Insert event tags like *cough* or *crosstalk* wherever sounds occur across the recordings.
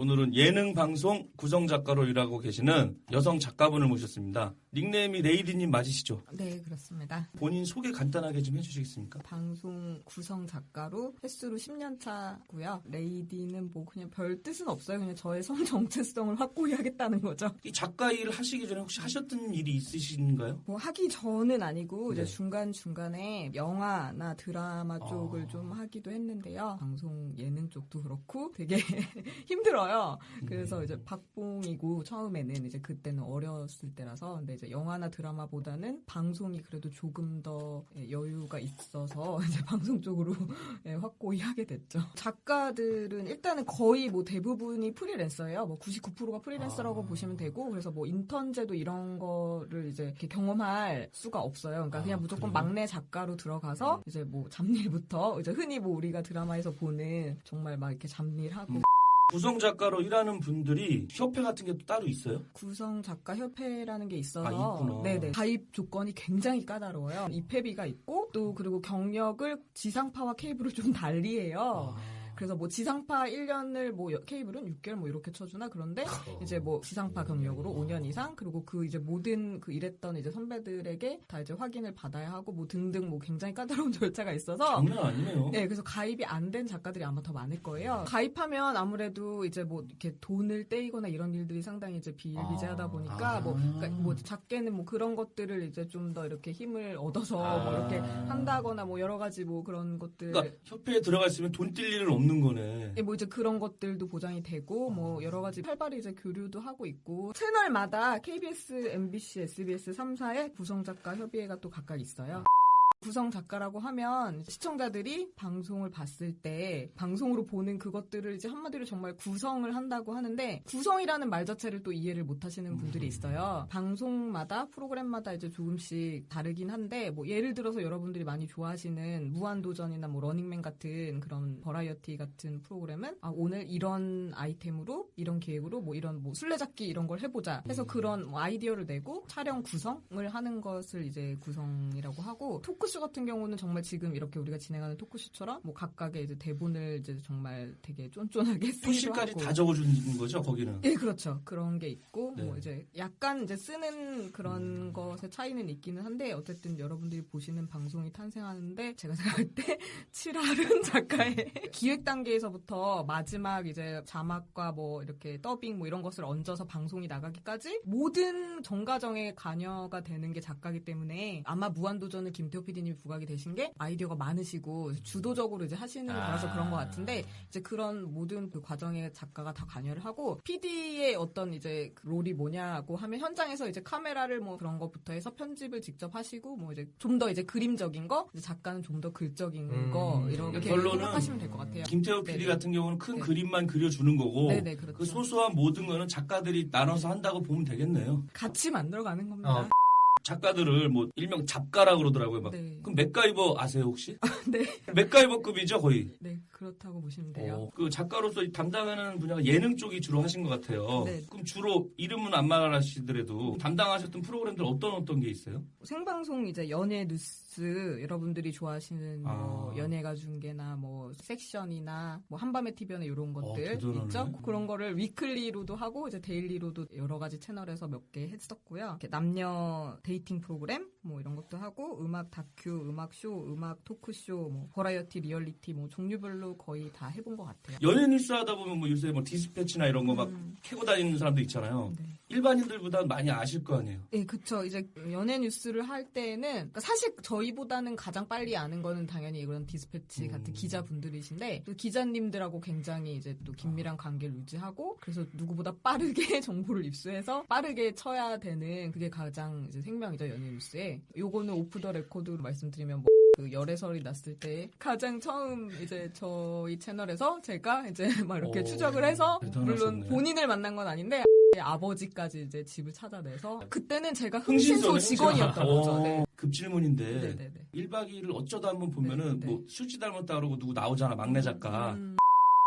오늘은 예능 방송 구성 작가로 일하고 계시는 여성 작가분을 모셨습니다. 닉네임이 레이디님 맞으시죠? 네, 그렇습니다. 본인 소개 간단하게 좀 해주시겠습니까? 방송 구성 작가로 횟수로 10년 차고요. 레이디는 뭐 그냥 별 뜻은 없어요. 그냥 저의 성 정체성을 확고히 하겠다는 거죠. 이 작가 일을 하시기 전에 혹시 하셨던 일이 있으신가요? 뭐 하기 전은 아니고 네. 이제 중간 중간에 영화나 드라마 쪽을 아. 좀 하기도 했는데요. 방송 예능 쪽도 그렇고 되게 *laughs* 힘들어요. 그래서 이제 박봉이고 처음에는 이제 그때는 어렸을 때라서 근데 이제 영화나 드라마보다는 방송이 그래도 조금 더 예, 여유가 있어서 *laughs* 이제 방송 쪽으로 *laughs* 예, 확고히 하게 됐죠. 작가들은 일단은 거의 뭐 대부분이 프리랜서예요. 뭐 99%가 프리랜서라고 아. 보시면 되고 그래서 뭐 인턴제도 이런 거를 이제 이렇게 경험할 수가 없어요. 그러니까 아, 그냥 무조건 그래요? 막내 작가로 들어가서 이제 뭐 잡일부터 *laughs* 이제 흔히 뭐 우리가 드라마에서 보는 정말 막 이렇게 잡일하고 음. 구성 작가로 일하는 분들이 협회 같은 게 또 따로 있어요? 구성 작가 협회라는 게 아, 있어서 있구나. 네네 가입 조건이 굉장히 까다로워요. 입회비가 있고 또 그리고 경력을 지상파와 케이블을 좀 *laughs* 달리해요. 아. 그래서 뭐 지상파 1년을 뭐 여- 케이블은 6개월 뭐 이렇게 쳐주나 그런데 어. 이제 뭐 지상파 경력으로 5년 이상 그리고 그 이제 모든 그 일했던 이제 선배들에게 다 이제 확인을 받아야 하고 뭐 등등 뭐 굉장히 까다로운 *laughs* 절차가 있어서 장난 아니네요. 네, 그래서 가입이 안 된 작가들이 아마 더 많을 거예요. 가입하면 아무래도 이제 뭐 이렇게 돈을 떼이거나 이런 일들이 상당히 이제 비일비재하다 아. 보니까 아. 뭐, 그러니까 뭐 작게는 뭐 그런 것들을 이제 좀 더 이렇게 힘을 얻어서 뭐 아. 이렇게 한다거나 뭐 여러 가지 뭐 그런 것들. 그러니까 협회에 들어가 있으면 돈 뛸 일은 없는 거네. 예, 뭐 이제 그런 것들도 보장이 되고 뭐 여러 가지 활발히 이제 교류도 하고 있고 채널마다 KBS, MBC, SBS 3사의 구성 작가 협의회가 또 각각 있어요. 구성 작가라고 하면 시청자들이 방송을 봤을 때 방송으로 보는 그것들을 이제 한마디로 정말 구성을 한다고 하는데 구성이라는 말 자체를 또 이해를 못 하시는 분들이 있어요. 방송마다 프로그램마다 이제 조금씩 다르긴 한데 뭐 예를 들어서 여러분들이 많이 좋아하시는 무한도전이나 뭐 러닝맨 같은 그런 버라이어티 같은 프로그램은 아, 오늘 이런 아이템으로 이런 기획으로 뭐 이런 뭐 술래잡기 이런 걸 해보자 해서 그런 뭐 아이디어를 내고 촬영 구성을 하는 것을 이제 구성이라고 하고 토크 쇼 같은 경우는 정말 지금 이렇게 우리가 진행하는 토크쇼처럼 뭐 각각의 이제 대본을 이제 정말 되게 쫀쫀하게 표시까지 다 적어주는 거죠, 거기는. 예, 그렇죠. 그런 게 있고, 네. 뭐 이제 약간 이제 쓰는 그런 것의 차이는 있기는 한데, 어쨌든 여러분들이 보시는 방송이 탄생하는데, 제가 생각할 때, *laughs* 칠할은 작가의 *laughs* 기획 단계에서부터 마지막 이제 자막과 뭐 이렇게 더빙 뭐 이런 것을 얹어서 방송이 나가기까지 모든 정가정에 관여가 되는 게 작가기 때문에 아마 무한도전을 김태호 PD 님이 부각이 되신 게 아이디어가 많으시고 주도적으로 이제 하시는 거라서 아. 그런 것 같은데, 이제 그런 모든 그 과정에 작가가 다 관여를 하고 PD의 어떤 이제 그 롤이 뭐냐고 하면 현장에서 이제 카메라를 뭐 그런 것부터 해서 편집을 직접 하시고 뭐 이제 좀 더 이제 그림적인 거 작가는 좀 더 글적인 음. 거 이렇게 결론은 생각하시면 될 것 같아요. 김태호 PD 네네. 같은 경우는 큰 네. 그림만 그려주는 거고 네네 그렇죠. 그 소소한 모든 거는 작가들이 나눠서 한다고 보면 되겠네요. 같이 만들어가는 겁니다. 어. 작가들을 뭐 일명 잡가라 그러더라고요. 막. 네. 그럼 맥가이버 아세요 혹시? 네. *laughs* 맥가이버급이죠 거의. 네 그렇다고 보시면 돼요. 어, 그 작가로서 이 담당하는 분야가 예능 쪽이 주로 하신 것 같아요. 네. 그럼 주로 이름은 안 말하시더라도 담당하셨던 프로그램들 어떤 어떤 게 있어요? 생방송 이제 연예 뉴스 여러분들이 좋아하시는 뭐 아. 연예가 중계나 뭐 섹션이나 뭐 한밤의 TV나 이런 것들 대단하네. 있죠. 그런 거를 위클리로도 하고 이제 데일리로도 여러 가지 채널에서 몇 개 했었고요. 이렇게 남녀 데이팅 프로그램 뭐 이런 것도 하고 음악 다큐, 음악 쇼, 음악 토크쇼, 뭐 버라이어티, 리얼리티 뭐 종류별로 거의 다 해본 것 같아요. 연예 뉴스 하다 보면 뭐 요새 뭐 디스패치나 이런 거막 음. 캐고 다니는 사람도 있잖아요. 네. 일반인들보다 많이 아실 거 아니에요. 예, 그쵸. 이제 연예 뉴스를 할 때는 그러니까 사실 저희보다는 가장 빨리 아는 거는 당연히 이런 디스패치 음. 같은 기자분들이신데 또 기자님들하고 굉장히 이제 또 긴밀한 관계를 유지하고 그래서 누구보다 빠르게 *laughs* 정보를 입수해서 빠르게 쳐야 되는 그게 가장 이제 생명이죠 연예 뉴스에. 요거는 오프 더 레코드로 말씀드리면 뭐. 그 열애설이 났을 때 가장 처음 이제 저희 채널에서 제가 이제 *laughs* 막 이렇게 오, 추적을 해서 대단하셨네. 물론 본인을 만난 건 아닌데 아버지까지 이제 집을 찾아내서 그때는 제가 흥신소 흥신소 직원이었던 거죠. 네. 급질문인데 네네네. 1박 2일을 어쩌다 한번 보면은 네, 네. 뭐 수지 닮았다 그러고 누구 나오잖아 막내 작가 음,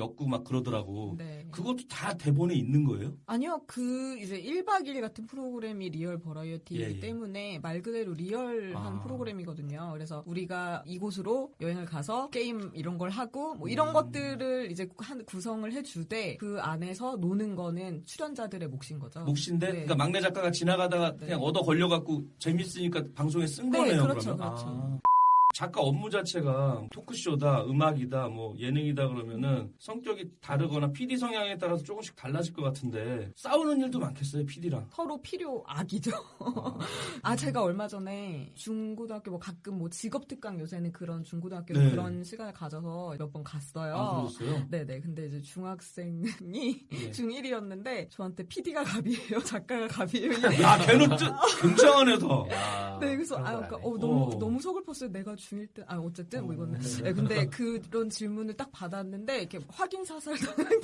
엮고 막 그러더라고. 네. 그것도 다 대본에 있는 거예요? 아니요, 그 이제 1박 2일 같은 프로그램이 리얼 버라이어티이기 예, 예. 때문에 말 그대로 리얼한 아. 프로그램이거든요. 그래서 우리가 이곳으로 여행을 가서 게임 이런 걸 하고 뭐 음. 이런 것들을 이제 한 구성을 해주되 그 안에서 노는 거는 출연자들의 몫인 거죠. 몫인데, 네. 그러니까 막내 작가가 지나가다가 네. 그냥 얻어 걸려갖고 재밌으니까 방송에 쓴 네, 거네요. 그렇죠, 그러면. 그렇죠. 아. 작가 업무 자체가 토크쇼다, 음악이다, 뭐 예능이다 그러면은 성격이 다르거나 PD 성향에 따라서 조금씩 달라질 것 같은데 싸우는 일도 많겠어요, PD랑. 서로 필요 악이죠. *laughs* 아 제가 얼마 전에 중고등학교 뭐 가끔 뭐 직업 특강 요새는 그런 중고등학교 네. 그런 시간을 가져서 몇 번 갔어요. 아, 그러셨어요? 네네. 근데 이제 중학생이 *laughs* 예. 중1이었는데 저한테 PD가 갑이에요. *laughs* 작가가 갑이에요. 야, 걔는 좀 굉장한 애다. 야, 네, 그래서 아, 걸 그러니까 아네. 어, 너무 어. 너무 서글펐어요. 내가 중1 때, 아 어쨌든 뭐 이거는. 어. 네, 근데 그런 질문을 딱 받았는데 이렇게 확인 사살 당한.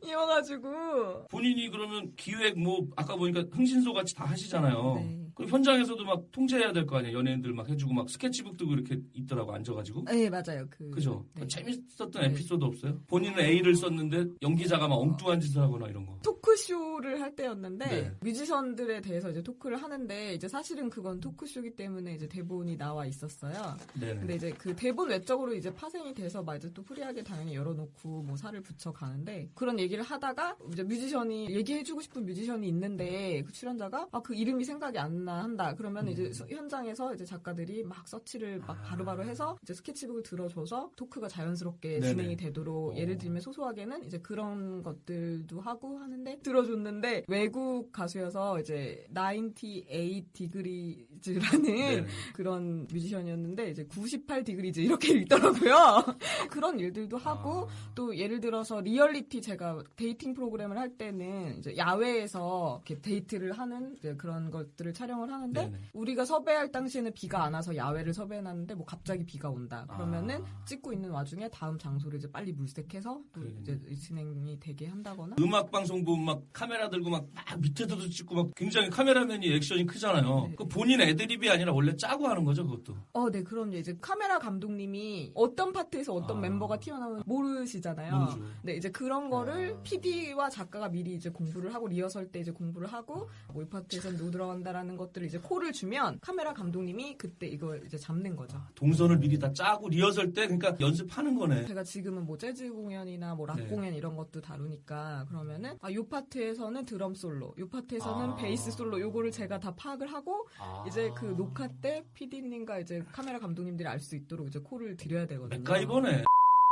기분이어가지고. 본인이 그러면 기획 뭐 아까 보니까 흥신소 같이 다 하시잖아요. 네. 그럼 현장에서도 막 통제해야 될 거 아니에요. 연예인들 막 해주고 막 스케치북도 이렇게 있더라고 앉아가지고. 네 맞아요. 그 그죠? 네. 재밌었던 네. 에피소드 없어요? 본인은 A를 썼는데 연기자가 막 엉뚱한 짓을 하거나 이런 거. 토크쇼를 할 때였는데 네. 뮤지션들에 대해서 이제 토크를 하는데 이제 사실은 그건 토크쇼기 때문에 이제 대본이 나와 있었어요. 네네. 근데 이제 그 대본 외적으로 이제 파생이 돼서 막 이제 또 프리하게 당연히 열어놓고 뭐 살을 붙여 가는데 그런 얘기를 하다가 이제 뮤지션이 얘기해주고 싶은 뮤지션이 있는데 그 출연자가 아 그 이름이 생각이 안나 한다 그러면 이제 음. 서- 현장에서 이제 작가들이 막 서치를 막 아. 바로바로 해서 이제 스케치북을 들어줘서 토크가 자연스럽게 네네. 진행이 되도록 어. 예를 들면 소소하게는 이제 그런 것들도 하고 하는데 들어줬는데 외국 가수여서 이제 98 디그리즈라는 네네. 그런 뮤지션이었는데 이제 98 디그리즈 이렇게 읽더라고요. *laughs* 그런 일들도 하고 아. 또 예를 들어서 리얼리티 제가 데이팅 프로그램을 할 때는 이제 야외에서 이렇게 데이트를 하는 그런 것들을 촬영 을 하는데 네네. 우리가 섭외할 당시에는 비가 안 와서 야외를 섭외해놨는데 뭐 갑자기 비가 온다 그러면은 아. 찍고 있는 와중에 다음 장소를 이제 빨리 물색해서 또. 이제 진행이 되게 한다거나 음악 방송 보면 막 카메라 들고 막, 막 밑에서도 찍고 막 굉장히 카메라맨이 액션이 크잖아요. 네. 그 본인 애드립이 아니라 원래 짜고 하는 거죠, 그것도. 어, 네, 그럼요. 이제 카메라 감독님이 어떤 파트에서 어떤 아. 멤버가 튀어나오면 모르시잖아요. 모르죠. 네, 이제 그런 거를 아. PD와 작가가 미리 이제 공부를 하고 리허설 때 이제 공부를 하고 뭐 이 파트에서는 노 들어간다라는 것들을 이제 콜을 주면 카메라 감독님이 그때 이걸 이제 잡는 거죠. 동선을 미리 다 짜고 리허설 때 그러니까 연습하는 거네. 제가 지금은 뭐 재즈 공연이나 뭐락 네. 공연 이런 것도 다루니까 그러면은 아, 요 파트에서는 드럼 솔로, 요 파트에서는 아. 베이스 솔로 요거를 제가 다 파악을 하고 아. 이제 그 녹화 때 PD님과 이제 카메라 감독님들이 알 수 있도록 이제 콜을 드려야 되거든요. 맥가이버네.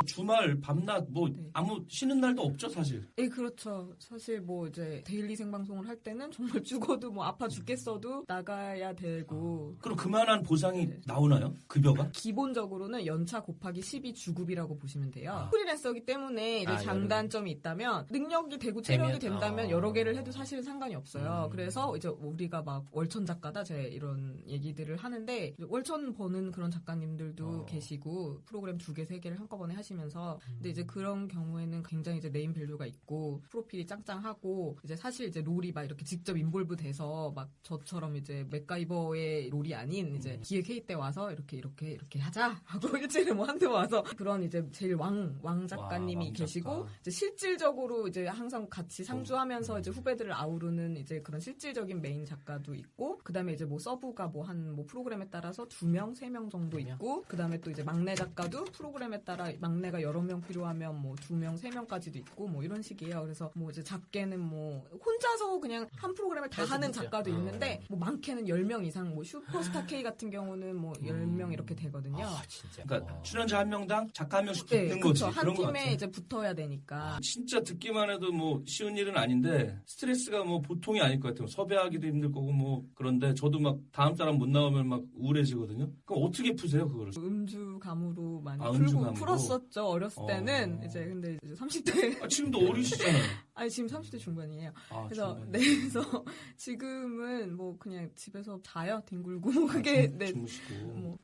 주말, 밤낮, 뭐, 네. 아무 쉬는 날도 없죠, 사실. 예, 그렇죠. 사실 뭐 이제 데일리 생방송을 할 때는 정말 *laughs* 죽어도 뭐 아파 죽겠어도 나가야 되고 그럼 그만한 보상이 네. 나오나요? 급여가? 기본적으로는 연차 곱하기 12 주급이라고 보시면 돼요. 아. 프리랜서기 때문에 이제 아, 장단점이 있다면 능력이 되고 체력이 되면, 된다면 어. 여러 개를 해도 사실은 상관이 없어요. 음. 그래서 이제 우리가 막 월천 작가다 제 이런 얘기들을 하는데 월천 버는 그런 작가님들도 어. 계시고 프로그램 두 개 세 개를 한꺼번에 하시 면서 음. 근데 이제 그런 경우에는 굉장히 이제 네임 밸류가 있고 프로필이 짱짱하고 이제 사실 이제 롤이 막 이렇게 직접 인볼브 돼서 막 저처럼 이제 맥가이버의 롤이 아닌 이제 음. 기획 회의 때 와서 이렇게 이렇게 이렇게 하자 하고 *laughs* 일주일에 뭐 한두 번 와서 그런 이제 제일 왕 왕 작가님이 와, 왕 계시고. 이제 실질적으로 이제 항상 같이 상주하면서 음. 이제 후배들을 아우르는 이제 그런 실질적인 메인 작가도 있고 그다음에 이제 뭐 서브가 뭐 한뭐 프로그램에 따라서 두 명 세 명 정도? 있고 그다음에 또 이제 막내 작가도 프로그램에 따라 막내 가 여러 명 필요하면 뭐 두 명 세 명까지도 있고 뭐 이런 식이에요. 그래서 뭐 이제 작게는 뭐 혼자서 그냥 한 프로그램을 다 하는. 작가도 어. 있는데 뭐 많게는 10명 이상 뭐 슈퍼스타 K 같은 경우는 뭐 10명 이렇게 되거든요. 아, 진짜. 그러니까 어. 출연자 한 명당 작가 한 명씩 붙는 네, 거지. 그렇죠. 한 그런. 팀에 이제 붙어야 되니까. 진짜 듣기만 해도 뭐 쉬운 일은 아닌데 스트레스가 뭐 보통이 아닐 것 같아요. 섭외하기도 힘들 거고 뭐 그런데 저도 막 다음 사람 못 나오면 막 우울해지거든요. 그럼 어떻게 푸세요 그거를? 음주 감으로 많이 아, 풀고 음주 감으로? 풀었었 죠 어렸을 어. 때는 이제 근데 이제 30대 아, 지금도 어리시잖아요. *laughs* 아니 지금 30대 중반이에요. 아, 그래서 중간에. 네 그래서 *laughs* 지금은 뭐 그냥 집에서 자요 뒹굴고 뭐 그게 주- 네 주무시고. 뭐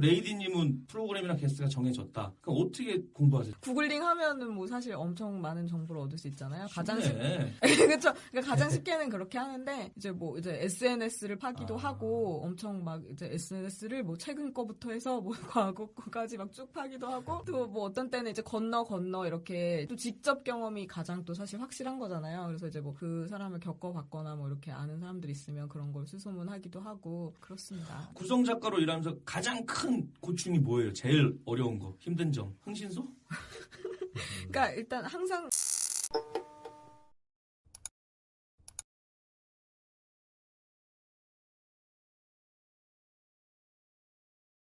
레이디님은 프로그램이나 게스트가 정해졌다. 그럼 어떻게 공부하세요? 구글링 하면은 뭐 사실 엄청 많은 정보를 얻을 수 있잖아요. 가장 쉽 *laughs* 쉽네. 그렇죠. 그러니까 가장 쉽게는 그렇게 하는데 이제 뭐 이제 SNS를 파기도 아. 하고 엄청 막 이제 SNS를 뭐 최근 거부터 해서 뭐 *laughs* 과거 거까지 막 쭉 파기도 하고 또 뭐 어떤 때는 이제 건너 건너 이렇게 또 직접 경험이 가장 또 사실 확실한 거잖아요. 그래서 이제 뭐 그 사람을 겪어봤거나 뭐 이렇게 아는 사람들 있으면 그런 걸 수소문하기도 하고 그렇습니다. 구성 작가로 일하면서 가장 큰 고충이 뭐예요? 제일 어려운 거, 힘든 점, 흥신소? 그러니까 일단 항상